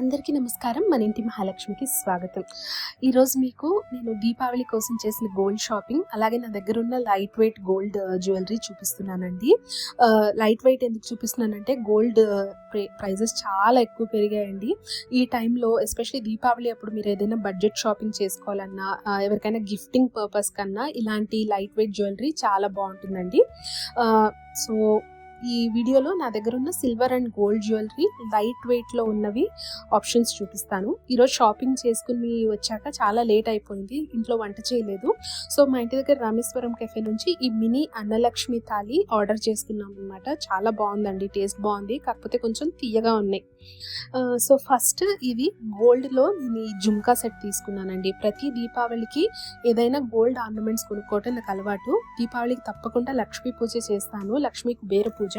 అందరికీ నమస్కారం. మన ఇంటి మహాలక్ష్మికి స్వాగతం. ఈరోజు మీకు నేను దీపావళి కోసం చేసిన గోల్డ్ షాపింగ్ అలాగే నా దగ్గర ఉన్న లైట్ వెయిట్ గోల్డ్ జ్యువెలరీ చూపిస్తున్నానండి. లైట్ వెయిట్ ఎందుకు చూపిస్తున్నానంటే గోల్డ్ ప్రైజెస్ చాలా ఎక్కువ పెరిగాయండి. ఈ టైంలో ఎస్పెషల్లీ దీపావళి అప్పుడు మీరు ఏదైనా బడ్జెట్ షాపింగ్ చేసుకోవాలన్నా ఎవరికైనా గిఫ్టింగ్ పర్పస్ కన్నా ఇలాంటి లైట్ వెయిట్ జ్యువెలరీ చాలా బాగుంటుందండి. సో ఈ వీడియోలో నా దగ్గర ఉన్న silver and gold jewellery light వెయిట్లో ఉన్నవి ఆప్షన్స్ చూపిస్తాను. ఈరోజు షాపింగ్ చేసుకుని వచ్చాక చాలా లేట్ అయిపోయింది ఇంట్లో వంట చేయలేదు. సో మా ఇంటి దగ్గర రామేశ్వరం కెఫే నుంచి ఈ మినీ అన్నలక్ష్మి థాలి ఆర్డర్ చేసుకున్నాం అనమాట చాలా బాగుందండి టేస్ట్ బాగుంది కాకపోతే కొంచెం తీయగా ఉన్నాయి. సో ఫస్ట్ ఇది గోల్డ్లో నేను ఈ జుమ్కా సెట్ తీసుకున్నానండి. ప్రతి దీపావళికి ఏదైనా గోల్డ్ ఆర్నమెంట్స్ కొనుక్కోవటం నాకు అలవాటు. దీపావళికి తప్పకుండా లక్ష్మీ పూజ చేస్తాను. లక్ష్మీకి బేర పూజ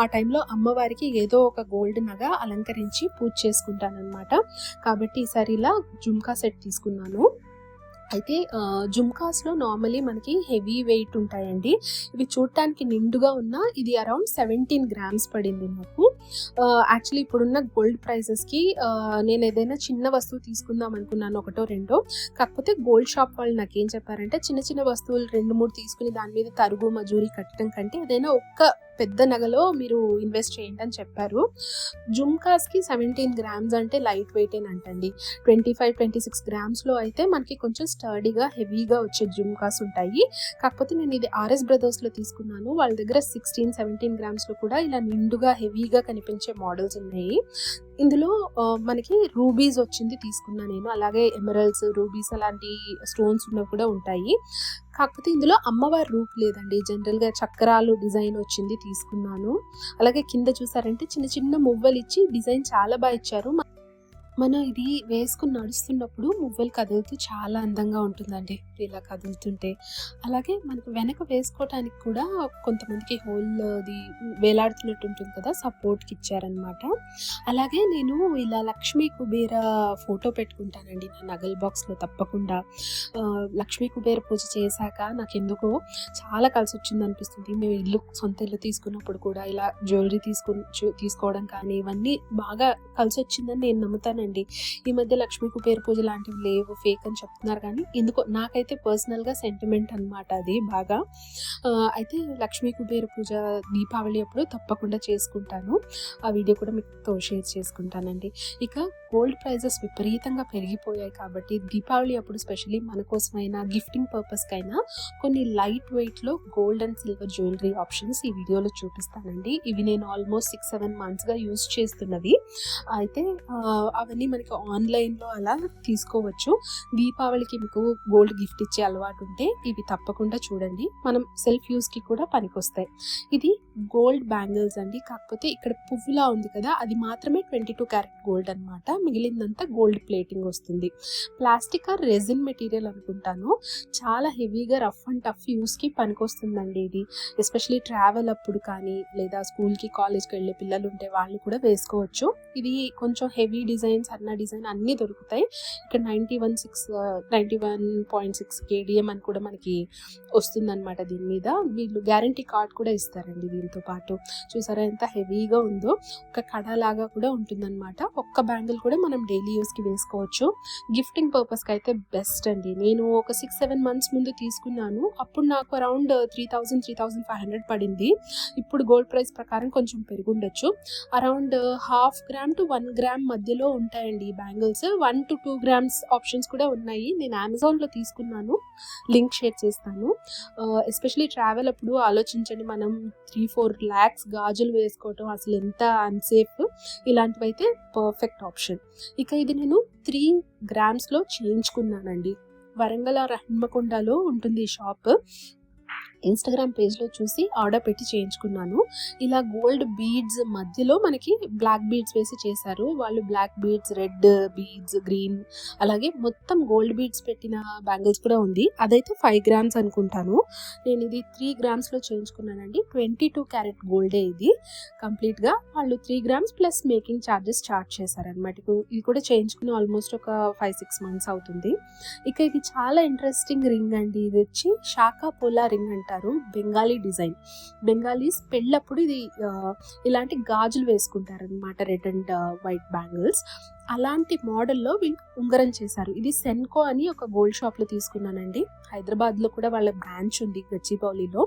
ఆ టైంలో అమ్మవారికి ఏదో ఒక గోల్డ్ నగ అలంకరించి పూజ చేసుకుంటాను కాబట్టి ఈసారి ఇలా జుమ్కా సెట్ తీసుకున్నాను. అయితే జుమ్కాస్లో నార్మలీ మనకి హెవీ వెయిట్ ఉంటాయండి. ఇవి చూడటానికి నిండుగా ఉన్న ఇది అరౌండ్ సెవెంటీన్ గ్రామ్స్ పడింది నాకు. యాక్చువల్లీ ఇప్పుడున్న గోల్డ్ ప్రైజెస్కి నేను ఏదైనా చిన్న వస్తువు తీసుకుందాం అనుకున్నాను ఒకటో రెండో. కాకపోతే గోల్డ్ షాప్ వాళ్ళు నాకు ఏం చెప్పారంటే చిన్న చిన్న వస్తువులు రెండు మూడు తీసుకుని దాని మీద తరుగు మజూరి కట్టడం కంటే ఏదైనా ఒక్క పెద్ద నగలో మీరు ఇన్వెస్ట్ చేయండి అని చెప్పారు. జుమ్కాస్కి సెవెంటీన్ గ్రామ్స్ అంటే లైట్ వెయిట్ అంటండి. ట్వంటీ ఫైవ్ ట్వంటీ సిక్స్ గ్రామ్స్లో అయితే మనకి కొంచెం స్టర్డీగా హెవీగా వచ్చే జుమ్కాస్ ఉంటాయి. కాకపోతే నేను ఇది ఆర్ఎస్ బ్రదర్స్లో తీసుకున్నాను. వాళ్ళ దగ్గర సిక్స్టీన్ సెవెంటీన్ గ్రామ్స్లో కూడా ఇలా నిండుగా హెవీగా కనిపించే మోడల్స్ ఉన్నాయి. ఇందులో మనకి రూబీస్ వచ్చింది తీసుకున్నా నేను. అలాగే ఎమరల్స్ రూబీస్ అలాంటి స్టోన్స్ ఉన్నవి కూడా ఉంటాయి. కాకపోతే ఇందులో అమ్మవారి రూప్ లేదండి. జనరల్గా చక్రాలు డిజైన్ వచ్చింది తీసుకున్నాను. అలాగే కింద చూసారంటే చిన్న చిన్న మువ్వలు ఇచ్చి డిజైన్ చాలా బాగా ఇచ్చారు. మనం ఇది వేసుకుని నడుస్తున్నప్పుడు మువ్వలు కదులుతూ చాలా అందంగా ఉంటుందండి. ఇలా కదులుతుంటే. అలాగే మనకు వెనక వేసుకోవటానికి కూడా కొంతమందికి హోల్ది వేలాడుతున్నట్టు ఉంటుంది కదా సపోర్ట్కి ఇచ్చారనమాట అలాగే నేను ఇలా లక్ష్మీ కుబేర ఫోటో పెట్టుకుంటానండి నా నగల్ బాక్స్లో తప్పకుండా. లక్ష్మీ కుబేర పూజ చేశాక నాకు ఎందుకో చాలా కలిసి వచ్చింది అనిపిస్తుంది. మేము ఇల్లు సొంత ఇల్లు తీసుకున్నప్పుడు కూడా ఇలా జ్యువెలరీ తీసుకు తీసుకోవడం కానీ ఇవన్నీ బాగా కలిసి వచ్చిందని నేను నమ్ముతానండి. ఈ మధ్య లక్ష్మీ కుబేర పూజ లాంటివి లేవు ఫేక్ అని చెప్తున్నారు కానీ ఎందుకో నాకైతే పర్సనల్గా సెంటిమెంట్ అన్నమాట అది బాగా. అయితే లక్ష్మీ కుబేర పూజ దీపావళి అప్పుడు తప్పకుండా చేసుకుంటాను. ఆ వీడియో కూడా మీతో షేర్ చేసుకుంటానండి. ఇక గోల్డ్ ప్రైజెస్ విపరీతంగా పెరిగిపోయాయి కాబట్టి దీపావళి అప్పుడు స్పెషల్లీ మన కోసమైనా గిఫ్టింగ్ పర్పస్కైనా కొన్ని లైట్ వెయిట్లో gold and silver jewellery options ఈ వీడియోలో చూపిస్తానండి. ఇవి నేను ఆల్మోస్ట్ సిక్స్ సెవెన్ మంత్స్గా యూస్ చేస్తున్నవి. అయితే అవన్నీ మనకి ఆన్లైన్లో అలా తీసుకోవచ్చు. దీపావళికి మీకు గోల్డ్ గిఫ్ట్ ఇచ్చే అలవాటు ఉంటే ఇవి తప్పకుండా చూడండి. మనం సెల్ఫ్ యూస్కి కూడా పనికొస్తాయి. ఇది గోల్డ్ బ్యాంగిల్స్ అండి. కాకపోతే ఇక్కడ పువ్వులా ఉంది కదా అది మాత్రమే ట్వంటీ టూ క్యారెట్ గోల్డ్ అనమాట మిగిలిందంతా గోల్డ్ ప్లేటింగ్ వస్తుంది. ప్లాస్టిక్ ఆర్ రెజిన్ మెటీరియల్ అనుకుంటాను. చాలా హెవీగా రఫ్ అండ్ టఫ్ యూస్కి పనికొస్తుందండి ఇది. ఎస్పెషలీ ట్రావెల్ అప్పుడు కానీ లేదా స్కూల్కి కాలేజ్కి వెళ్ళే పిల్లలు ఉంటే వాళ్ళు కూడా వేసుకోవచ్చు. ఇది కొంచెం హెవీ డిజైన్ సన్న డిజైన్ అన్నీ దొరుకుతాయి. ఇక్కడ ninety one six ninety one point six KDM అని కూడా మనకి వస్తుందన్నమాట దీని మీద. వీళ్ళు గ్యారంటీ కార్డ్ కూడా ఇస్తారండి దీంతో పాటు. చూసారా ఎంత హెవీగా ఉందో. ఒక కడ లాగా కూడా ఉంటుందన్నమాట. ఒక్క బ్యాంగిల్ కూడా మనం డైలీ యూస్కి వేసుకోవచ్చు. గిఫ్టింగ్ పర్పస్కి అయితే బెస్ట్ అండి. నేను ఒక సిక్స్ సెవెన్ మంత్స్ ముందు తీసుకున్నాను. అప్పుడు నాకు around three thousand three thousand five hundred పడింది. ఇప్పుడు గోల్డ్ ప్రైస్ ప్రకారం కొంచెం పెరుగుండొచ్చు. Around half gram to one gram మధ్యలో ఉంటాయండి ఈ bangles one to two grams options కూడా ఉన్నాయి. నేను అమెజాన్లో తీసుకున్నాను. లింక్ షేర్ చేస్తాను. ఎస్పెషలీ ట్రావెల్ అప్పుడు ఆలోచించండి. మనం త్రీ ఫోర్ ల్యాక్స్ గాజులు వేసుకోవటం అసలు ఎంత అన్సేఫ్ ఇలాంటివైతే పర్ఫెక్ట్ ఆప్షన్ ఇక ఇది నేను త్రీ గ్రామ్స్లో చేయించుకున్నానండి. వరంగల్ ఆర్ హన్మకొండలో ఉంటుంది ఈ షాప్ ఇన్స్టాగ్రామ్ పేజ్లో చూసి ఆర్డర్ పెట్టి చేయించుకున్నాను. ఇలా గోల్డ్ బీడ్స్ మధ్యలో మనకి బ్లాక్ బీడ్స్ వేసి చేశారు. వాళ్ళు black beads red beads green అలాగే మొత్తం గోల్డ్ బీడ్స్ పెట్టిన బ్యాంగిల్స్ కూడా ఉంది. అదైతే ఫైవ్ గ్రామ్స్ అనుకుంటాను. నేను ఇది త్రీ గ్రామ్స్లో చేయించుకున్నానండి. ట్వంటీ టూ క్యారెట్ గోల్డే ఇది. కంప్లీట్గా వాళ్ళు three grams plus making charges charge చేశారనమాట ఇది కూడా చేయించుకుని ఆల్మోస్ట్ ఒక ఫైవ్ సిక్స్ మంత్స్ అవుతుంది. ఇక ఇది చాలా ఇంట్రెస్టింగ్ రింగ్ అండి. ఇది వచ్చి షాకా పోలా రింగ్ అంటారు. బెంగాలీ డిజైన్. బెంగాలీస్ పెళ్ళప్పుడు ఇది ఆ, ఇలాంటి గాజులు వేసుకుంటారు అనమాట రెడ్ అండ్ వైట్ బ్యాంగిల్స్. అలాంటి మోడల్లో వీళ్ళు ఉంగరం చేశారు. ఇది సెన్కో అని ఒక గోల్డ్ షాప్లో తీసుకున్నానండి. హైదరాబాద్లో కూడా వాళ్ళ బ్రాంచ్ ఉంది గచ్చిబౌలిలో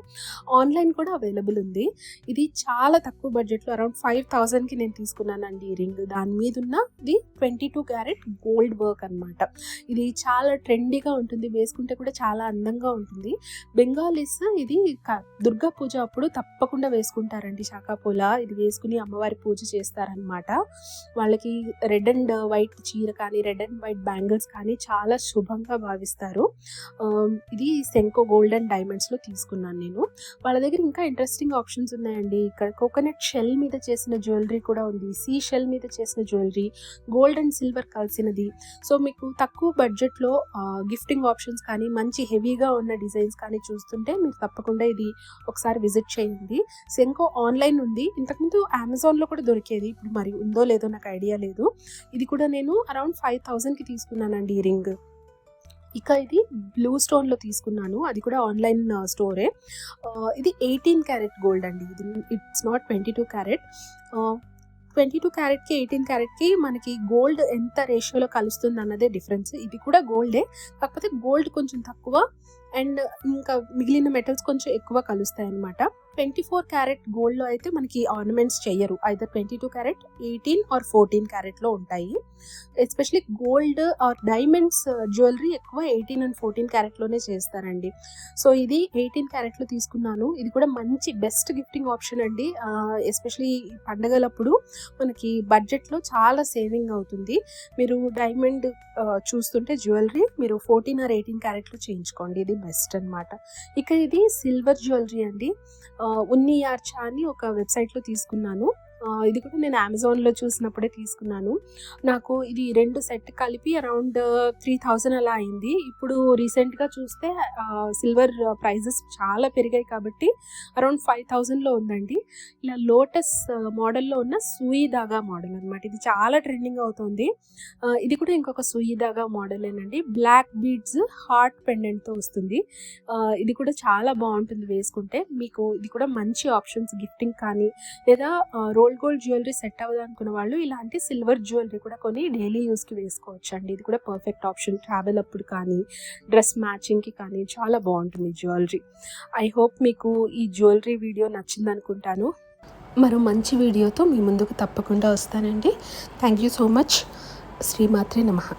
ఆన్లైన్ కూడా అవైలబుల్ ఉంది. ఇది చాలా తక్కువ బడ్జెట్లో అరౌండ్ ఫైవ్ థౌజండ్కి నేను తీసుకున్నానండి ఈ రింగ్. దాని మీద ఉన్న ఇది twenty two carat gold work అనమాట ఇది చాలా ట్రెండీగా ఉంటుంది. వేసుకుంటే కూడా చాలా అందంగా ఉంటుంది. బెంగాలీస్ ఇది క- దుర్గా పూజ అప్పుడు తప్పకుండా వేసుకుంటారండి. శాఖాపూల ఇది వేసుకుని అమ్మవారి పూజ చేస్తారనమాట వాళ్ళకి రెడ్ అండ్ వైట్ చీర కానీ రెడ్ అండ్ వైట్ బ్యాంగిల్స్ కానీ చాలా శుభంగా భావిస్తారు. ఇది సెంకో గోల్డ్ అండ్ డైమండ్స్లో తీసుకున్నాను నేను. వాళ్ళ దగ్గర ఇంకా ఇంట్రెస్టింగ్ ఆప్షన్స్ ఉన్నాయండి. ఇక్కడ కోకోనట్ షెల్ మీద చేసిన జ్యువెలరీ కూడా ఉంది. సీ షెల్ మీద చేసిన జ్యువెలరీ గోల్డ్ అండ్ సిల్వర్ కలిసినది. సో మీకు తక్కువ బడ్జెట్లో గిఫ్టింగ్ ఆప్షన్స్ కానీ మంచి హెవీగా ఉన్న డిజైన్స్ కానీ చూస్తుంటే మీరు తప్పకుండా ఇది ఒకసారి విజిట్ చేయండి. సెంకో ఆన్లైన్ ఉంది. ఇంతకుముందు అమెజాన్లో కూడా దొరికేది. ఇప్పుడు మరి ఉందో లేదో నాకు ఐడియా లేదు. ఇది కూడా నేను అరౌండ్ ఫైవ్ థౌజండ్కి తీసుకున్నానండి ఈ రింగ్. ఇక ఇది బ్లూ స్టోన్లో తీసుకున్నాను. అది కూడా ఆన్లైన్ స్టోరే. ఇది ఎయిటీన్ క్యారెట్ గోల్డ్ అండి. ఇది it's not twenty two carat. Twenty two క్యారెట్కి eighteen క్యారెట్కి మనకి గోల్డ్ ఎంత రేషియోలో కలుస్తుంది అన్నదే డిఫరెన్స్. ఇది కూడా గోల్డే. కాకపోతే గోల్డ్ కొంచెం తక్కువ అండ్ ఇంకా మిగిలిన మెటల్స్ కొంచెం ఎక్కువ కలుస్తాయి అన్నమాట ట్వంటీ ఫోర్ క్యారెట్ గోల్డ్లో అయితే మనకి ఆర్నమెంట్స్ చేయరు. Either twenty two carat eighteen or fourteen క్యారెట్లో ఉంటాయి. Especially gold or diamonds jewellery ఎక్కువ ఎయిటీన్ అండ్ ఫోర్టీన్ క్యారెట్లోనే చేస్తారండి. సో ఇది ఎయిటీన్ క్యారెట్లో తీసుకున్నాను. ఇది కూడా మంచి బెస్ట్ గిఫ్టింగ్ ఆప్షన్ అండి. ఎస్పెషలీ పండగలప్పుడు మనకి బడ్జెట్లో చాలా సేవింగ్ అవుతుంది. మీరు డైమండ్ చూస్తుంటే జ్యువెలరీ మీరు ఫోర్టీన్ ఆర్ ఎయిటీన్ క్యారెట్లో చేయించుకోండి. ఇది బెస్ట్ అన్నమాట. ఇక ఇది సిల్వర్ జ్యువెలరీ అండి. ఉన్ని యార్చా అని ఒక వెబ్సైట్లో తీసుకున్నాను. ఇది కూడా నేను అమెజాన్లో చూసినప్పుడే తీసుకున్నాను. నాకు ఇది రెండు సెట్ కలిపి అరౌండ్ త్రీ థౌజండ్ అలా అయింది. ఇప్పుడు రీసెంట్గా చూస్తే సిల్వర్ ప్రైజెస్ చాలా పెరిగాయి కాబట్టి అరౌండ్ ఫైవ్ థౌజండ్లో ఉందండి. ఇలా లోటస్ మోడల్లో ఉన్న సూయి దాగా మోడల్ అనమాట ఇది చాలా ట్రెండింగ్ అవుతుంది. ఇది కూడా ఇంకొక సూయి దాగా మోడలేనండి. బ్లాక్ బీడ్స్ హార్ట్ పెండెంట్తో వస్తుంది. ఇది కూడా చాలా బాగుంటుంది వేసుకుంటే. మీకు ఇది కూడా మంచి ఆప్షన్స్ గిఫ్టింగ్ కానీ లేదా రోల్ గోల్డ్ జ్యువెలరీ సెట్ అవ్వదు అనుకున్న వాళ్ళు ఇలాంటి సిల్వర్ జ్యువెలరీ కూడా కొని డైలీ యూస్కి వేసుకోవచ్చు అండి ఇది కూడా పర్ఫెక్ట్ ఆప్షన్. ట్రావెల్ అప్పుడు కానీ డ్రెస్ మ్యాచింగ్కి కానీ చాలా బాగుంటుంది జ్యువెలరీ. ఐ హోప్ మీకు ఈ జ్యువెలరీ వీడియో నచ్చింది అనుకుంటాను మరో మంచి వీడియోతో మీ ముందుకు తప్పకుండా వస్తానండి. Thank you so much. శ్రీమాత్రే నమః.